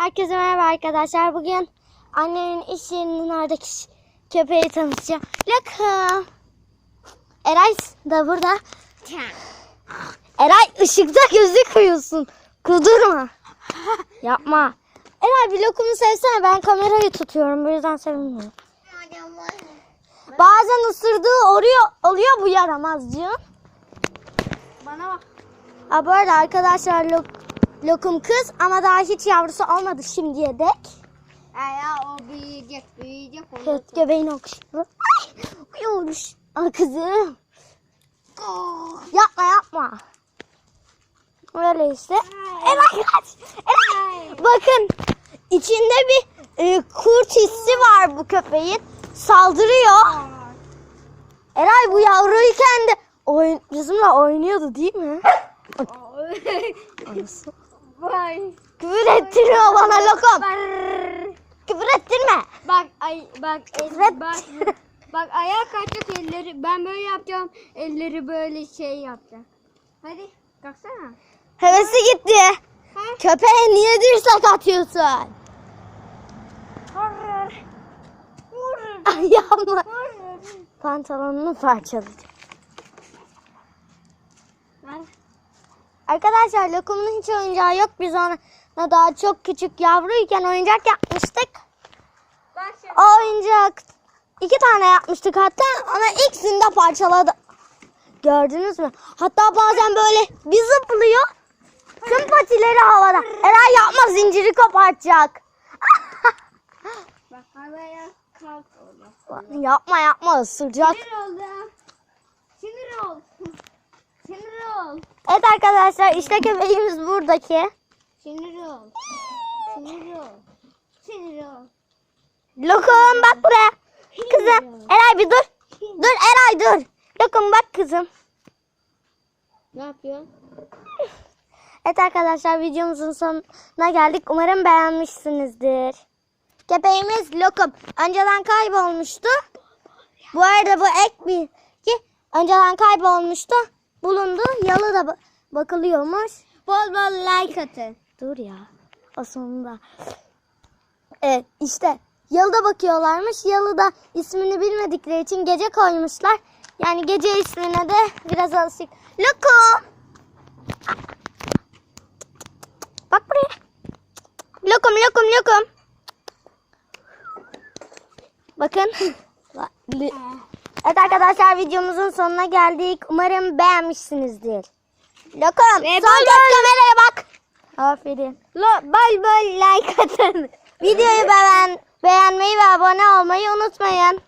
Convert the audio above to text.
Herkese merhaba arkadaşlar. Bugün annemin iş yerinin oradaki köpeği tanıtacağım. Lokum. Eray da burada. Eray ışıkta gözükmüyorsun. Kudurma. Yapma. Eray bir lokumu sevsene. Ben kamerayı tutuyorum. Bu yüzden sevmiyorum. Bazen ısırdığı oluyor, oluyor bu yaramazcığın. Bana bak. Ha bu arada arkadaşlar lok, lokum kız ama daha hiç yavrusu olmadı şimdiye dek. Ya, ya o büyüyecek, büyüyecek. Evet göbeğini okşuyor. Ay uyumuş. Aa kızım. Yapma yapma. Öyle işte. Eray kaç. Eray. Bakın içinde bir e, kurt hissi var bu köpeğin. Saldırıyor. Eray bu yavruyken de oyun, bizimle oynuyordu değil mi? Anası. Vay. Küfür ettirme bana lokum. Küfür ettirme. Bak ay bak Evet. el, bak bak ayağa kalkacak elleri ben böyle yapacağım elleri böyle şey yapacak. Hadi kalksana. Hevesi gitti. Ha? Köpeğe niye dirsek atıyorsun? Vurur. Vurur. Ay yapma. Vurur. Pantolonunu parçalayacağım. Arkadaşlar lokumun hiç oyuncağı yok. Biz ona daha çok küçük yavruyken oyuncak yapmıştık. O oyuncak iki tane yapmıştık hatta ama ikisini de parçaladı. Gördünüz mü? Hatta bazen böyle bir zıplıyor. Tüm patileri havada. Eray yapma zinciri kopartacak. Bak havaya kalk oğlum. yapma yapma ısıracak. Sinir oldu. Sinir ol. Sinir ol. Evet arkadaşlar işte köpeğimiz buradaki. Sinir ol. Sinir ol. Sinir ol. Lokum bak buraya. Kızım Eray bir dur. Dur Eray dur. Lokum bak kızım. Ne yapıyor? Evet arkadaşlar videomuzun sonuna geldik. Umarım beğenmişsinizdir. Köpeğimiz Lokum. Önceden kaybolmuştu. Bu arada bu ek bir ki önceden kaybolmuştu. Bulundu. Yalı da ba- bakılıyormuş. Bol bol like atın. Dur ya. O sonunda. Evet işte yalıda bakıyorlarmış. Yalıda ismini bilmedikleri için gece koymuşlar. Yani gece ismine de biraz alışık. Lokum. Bak buraya. Lokum lokum lokum. Bakın. Evet arkadaşlar videomuzun sonuna geldik. Umarım beğenmişsinizdir. Lokum Ve son göz kameraya bak. Aferin. Lo, bol bol like atın. Videoyu beğen, beğenmeyi ve abone olmayı unutmayın.